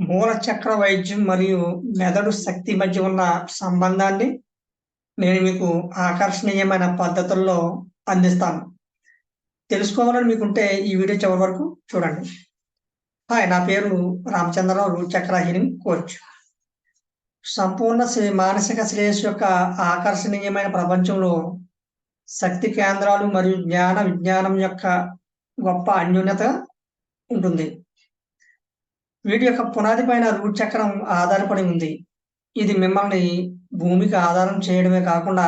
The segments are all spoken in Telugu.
మూలచక్ర వైద్యం మరియు మెదడు శక్తి మధ్య ఉన్న సంబంధాన్ని నేను మీకు ఆకర్షణీయమైన పద్ధతుల్లో అందిస్తాను. తెలుసుకోవాలని మీకుంటే ఈ వీడియో చివరి వరకు చూడండి. హాయ్ నా పేరు రామచంద్రరావు రూట్ చక్ర కోచ్. సంపూర్ణ మానసిక శ్రేయస్సు యొక్క ఆకర్షణీయమైన ప్రపంచంలో శక్తి కేంద్రాలు మరియు జ్ఞాన విజ్ఞానం యొక్క గొప్ప అన్యూన్యత ఉంటుంది. వీటి యొక్క పునాది పైన రూట్ చక్రం ఆధారపడి ఉంది. ఇది మిమ్మల్ని భూమికి ఆధారం చేయడమే కాకుండా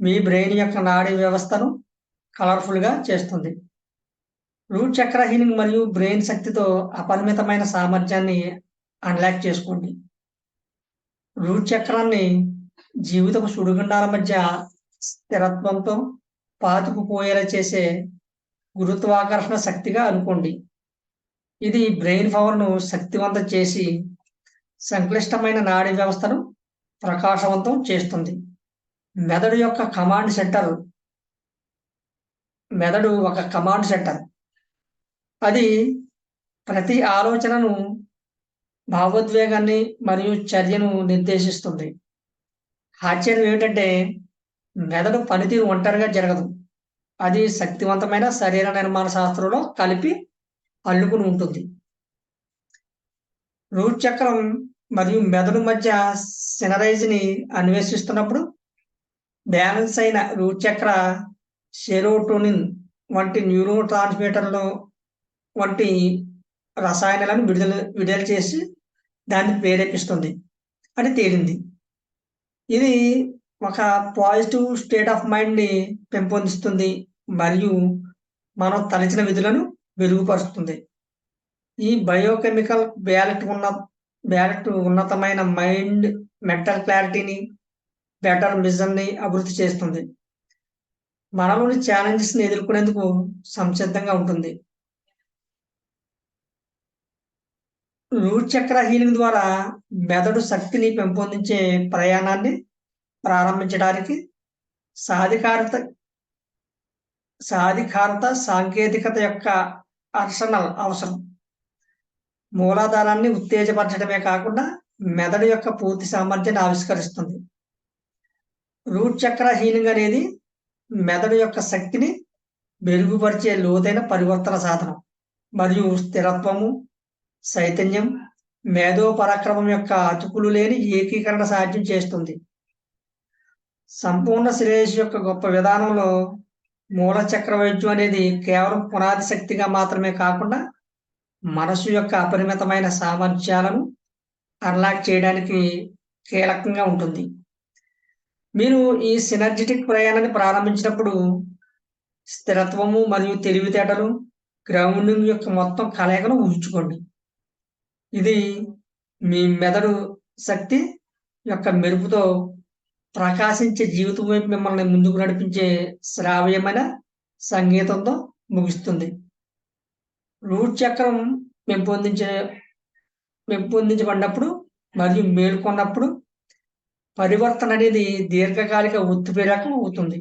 మీ బ్రెయిన్ యొక్క నాడీ వ్యవస్థను కలర్ఫుల్గా చేస్తుంది. రూట్ చక్ర హీలింగ్ మరియు బ్రెయిన్ శక్తితో అపరిమితమైన సామర్థ్యాన్ని అన్లాక్ చేసుకోండి. రూట్ చక్రాన్ని జీవితపు సుడిగుండాల మధ్య స్థిరత్వంతో పాతుకుపోయేలా చేసే గురుత్వాకర్షణ శక్తిగా అనుకోండి. ఇది బ్రెయిన్ పవర్ను శక్తివంతం చేసి సంక్లిష్టమైన నాడీ వ్యవస్థను ప్రకాశవంతం చేస్తుంది. మెదడు యొక్క కమాండ్ సెంటర్. మెదడు ఒక కమాండ్ సెంటర్. అది ప్రతి ఆలోచనను భావోద్వేగాన్ని మరియు చర్యను నిర్దేశిస్తుంది. ఆశ్చర్యం ఏమిటంటే మెదడు పనితీరు ఒంటరిగా జరగదు. అది శక్తివంతమైన శరీర నిర్మాణ శాస్త్రంలో కలిపి అల్లుకుని ఉంటుంది. రూట్ చక్రం మరియు మెదడు మధ్య సినరైజ్ని అన్వేషిస్తున్నప్పుడు బ్యాలెన్స్ అయిన రూట్ చక్ర సెరోటోనిన్ వంటి న్యూరో ట్రాన్స్మిటర్లు వంటి రసాయనాలను విడుదల విడుదల చేసి దాన్ని ప్రేరేపిస్తుంది అని తేలింది. ఇది ఒక పాజిటివ్ స్టేట్ ఆఫ్ మైండ్ని పెంపొందిస్తుంది మరియు మనం తలచిన విధులను మెరుగుపరుస్తుంది. ఈ బయోకెమికల్ బ్యాలెట్ ఉన్న బ్యాలెట్ ఉన్నతమైన మైండ్ మెంటల్ క్లారిటీని బెటర్ విజన్ని అభివృద్ధి చేస్తుంది. మనలోని ఛాలెంజెస్ని ఎదుర్కొనేందుకు సంసిద్ధంగా ఉంటుంది. రూట్ చక్ర హీలింగ్ ద్వారా మెదడు శక్తిని పెంపొందించే ప్రయాణాన్ని ప్రారంభించడానికి సాధికారత సాధికారత సాంకేతికత యొక్క అర్సనల్ అవసరం. మూలాధారాన్ని ఉత్తేజపరచడమే కాకుండా మెదడు యొక్క పూర్తి సామర్థ్యాన్ని ఆవిష్కరిస్తుంది. రూట్ చక్ర హీలింగ్ అనేది మెదడు యొక్క శక్తిని మెరుగుపరిచే లోతైన పరివర్తన సాధనం. మరియు స్థిరత్వము చైతన్యం మేధో పరాక్రమం యొక్క అతుకులు లేని ఏకీకరణ సాధ్యం చేస్తుంది. సంపూర్ణ శ్రేయస్సు యొక్క గొప్ప విధానంలో మూల చక్ర వైద్యం అనేది కేవలం పునాది శక్తిగా మాత్రమే కాకుండా మనసు యొక్క అపరిమితమైన సామర్థ్యాలను అన్లాక్ చేయడానికి కీలకంగా ఉంటుంది. మీరు ఈ సినర్జిటిక్ ప్రయాణాన్ని ప్రారంభించినప్పుడు స్థిరత్వము మరియు తెలివితేటలు గ్రౌండింగ్ యొక్క మొత్తం కలయికను ఊహించుకోండి. ఇది మీ మెదడు శక్తి యొక్క మెరుపుతో ప్రకాశించే జీవితం వైపు మిమ్మల్ని ముందుకు నడిపించే శ్రావ్యమైన సంగీతంతో ముగుస్తుంది. రూట్ చక్రం పెంపొందించే పెంపొందించబడినప్పుడు మరియు మేల్కొన్నప్పుడు పరివర్తన అనేది దీర్ఘకాలిక ఉత్ప్రేరకం అవుతుంది.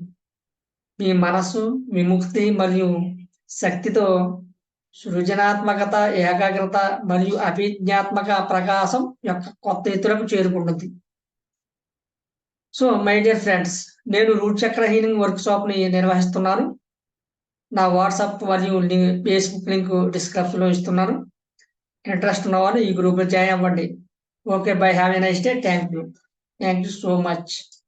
మీ మనసు విముక్తి మరియు శక్తితో సృజనాత్మకత ఏకాగ్రత మరియు అభిజ్ఞాత్మక ప్రకాశం యొక్క కొత్త ఎత్తులకు చేరుకుంటుంది. సో మై డియర్ ఫ్రెండ్స్ నేను రూట్ చక్ర హీలింగ్ వర్క్ షాప్ని నిర్వహిస్తున్నాను. నా వాట్సాప్ మరియు ఫేస్బుక్ లింక్ డిస్క్రిప్షన్లో ఇస్తున్నాను. ఇంట్రెస్ట్ ఉన్నవాళ్ళు ఈ గ్రూప్లో జాయిన్ అవ్వండి. Okay bye. Have a nice day. Thank you. Thank you so much.